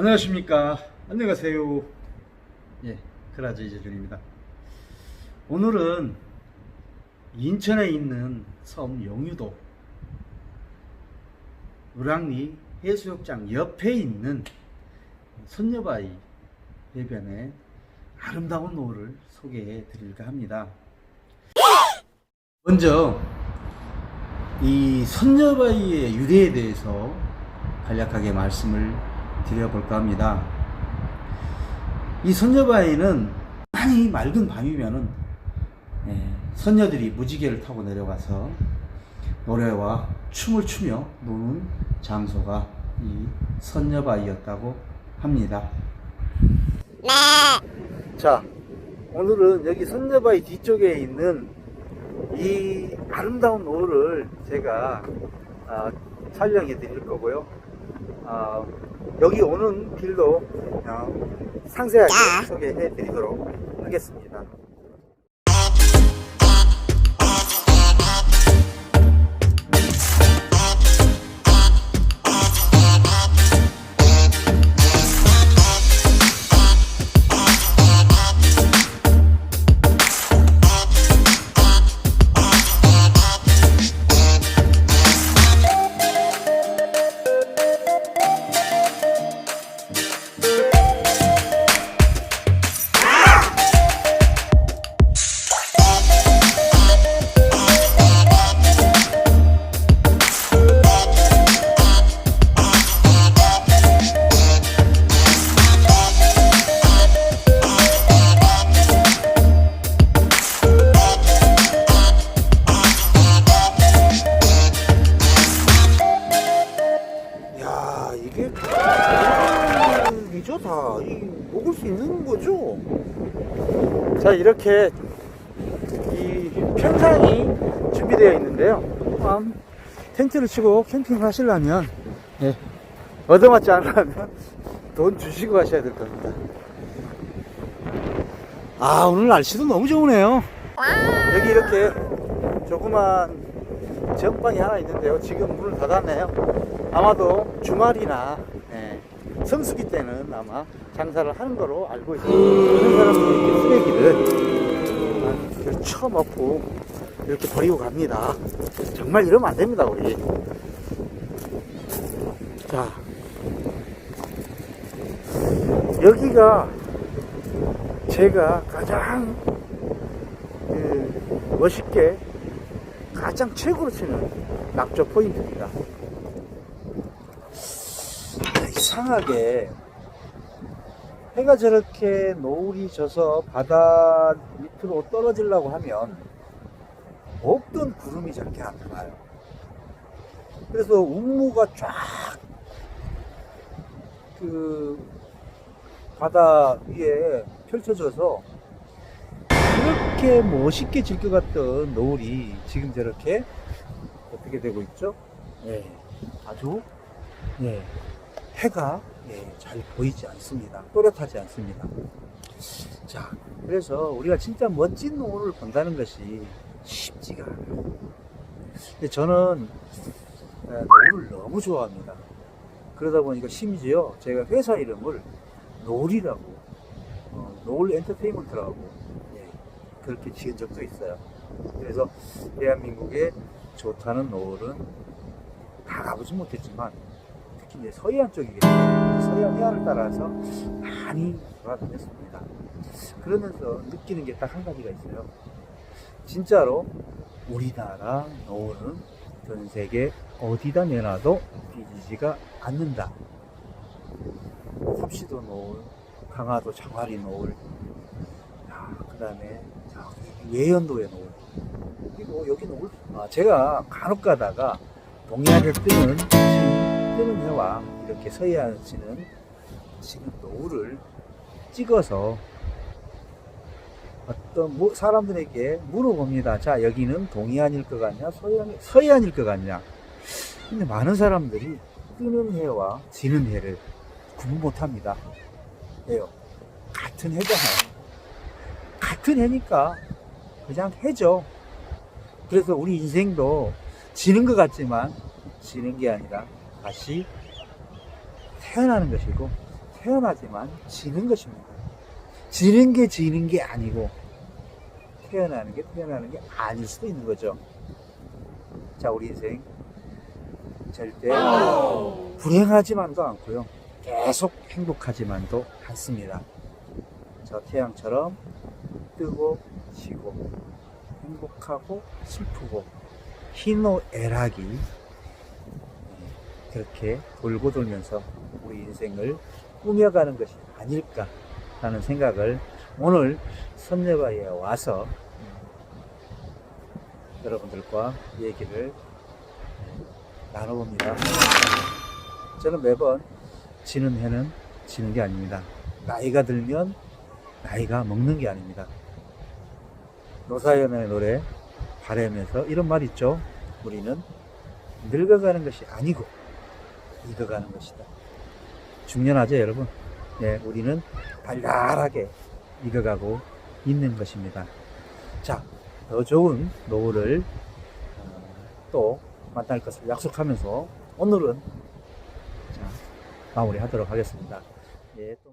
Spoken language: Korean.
안녕하십니까. 안녕하세요. 예, 그라저 이재준입니다. 오늘은 인천에 있는 섬 영유도 우랑리 해수욕장 옆에 있는 선녀바위 해변의 아름다운 노을을 소개해 드릴까 합니다. 먼저 이 선녀바위의 유래에 대해서 간략하게 말씀을 드려볼까 합니다. 이 선녀바위는 많이 맑은 밤이면은 예, 선녀들이 무지개를 타고 내려가서 노래와 춤을 추며 노는 장소가 이 선녀바위였다고 합니다. 자, 오늘은 여기 선녀바위 뒤쪽에 있는 이 아름다운 노을을 제가 아, 촬영해 드릴 거고요. 아, 여기 오는 길도 어, 상세하게 소개해 드리도록 하겠습니다. 자 이렇게 이 평상이 준비되어 있는데요. 또한 텐트를 치고 캠핑을 하시려면 예, 얻어맞지 않으려면 돈 주시고 하셔야 될 겁니다. 아 오늘 날씨도 너무 좋으네요. 여기 이렇게 조그만 전방이 하나 있는데요. 지금 문을 닫았네요. 아마도 주말이나 예, 성수기 때는 아마 장사를 하는 거로 알고 있습니다. 그런 사람들이 쓰레기를 쳐먹고 이렇게 버리고 갑니다. 정말 이러면 안 됩니다, 우리. 자, 여기가 제가 가장 그, 멋있게 가장 최고로 치는 낙조 포인트입니다. 아, 이상하게 해가 저렇게 노을이 져서 바다 밑으로 떨어지려고 하면 없던 구름이 저렇게 나타나요. 그래서 운무가 쫙 그 바다 위에 펼쳐져서 그렇게 멋있게 같던 노을이 지금 저렇게 어떻게 되고 있죠? 예, 아주 예, 해가 예, 잘 보이지 않습니다. 또렷하지 않습니다. 자, 그래서 우리가 진짜 멋진 노을을 본다는 것이 쉽지가 않아요. 저는 예, 노을을 너무 좋아합니다. 그러다 보니까 심지어 제가 회사 이름을 노을이라고 어, 노을 엔터테인먼트라고 예, 그렇게 지은 적도 있어요. 그래서 대한민국의 좋다는 노을은 다 가보진 못했지만 특히 이제 서해안 때문에 서해안 해안을 따라서 많이 돌아다녔습니다. 그러면서 느끼는 게 딱 한 가지가 있어요. 진짜로 우리나라 노을은 전 세계 어디다 내놔도 뒤지지가 않는다. 삽시도 노을, 강화도 장화리 노을, 그 다음에 예연도의 노을. 그리고 여기 노을. 아, 제가 간혹 가다가 동해안을 뜨는, 해와 이렇게 서해안 씨는 지금 노을을 찍어서 어떤 뭐 사람들에게 물어봅니다. 자, 여기는 동해안일 것 같냐? 서해안, 서해안일 것 같냐? 근데 많은 사람들이 뜨는 해와 지는 해를 구분 못 합니다. 왜요? 같은 해잖아요. 같은 해니까 그냥 해죠. 그래서 우리 인생도 지는 것 같지만 지는 게 아니라 다시 태어나는 것이고 태어나지만 지는 것입니다. 지는 게 지는 게 아니고 태어나는 게 태어나는 게 아닐 수도 있는 거죠. 자, 우리 인생 절대 불행하지만도 않고요. 계속 행복하지만도 않습니다. 저 태양처럼 뜨고 지고 행복하고 슬프고 희노애락이 네, 그렇게 돌고 돌면서 우리 인생을 꾸며가는 것이 아닐까라는 생각을 오늘 선녀바위에 와서 음, 여러분들과 얘기를 나눠봅니다. 저는 매번 지는 해는 지는 게 아닙니다. 나이가 들면 나이가 먹는 게 아닙니다. 노사연의 노래 바램에서 이런 말 있죠. 우리는 늙어가는 것이 아니고 익어가는 것이다. 중년하죠, 여러분. 예, 우리는 달달하게 익어가고 있는 것입니다. 자, 더 좋은 노후를 어, 또 만날 것을 약속하면서 오늘은 자, 마무리하도록 하겠습니다. 예, 또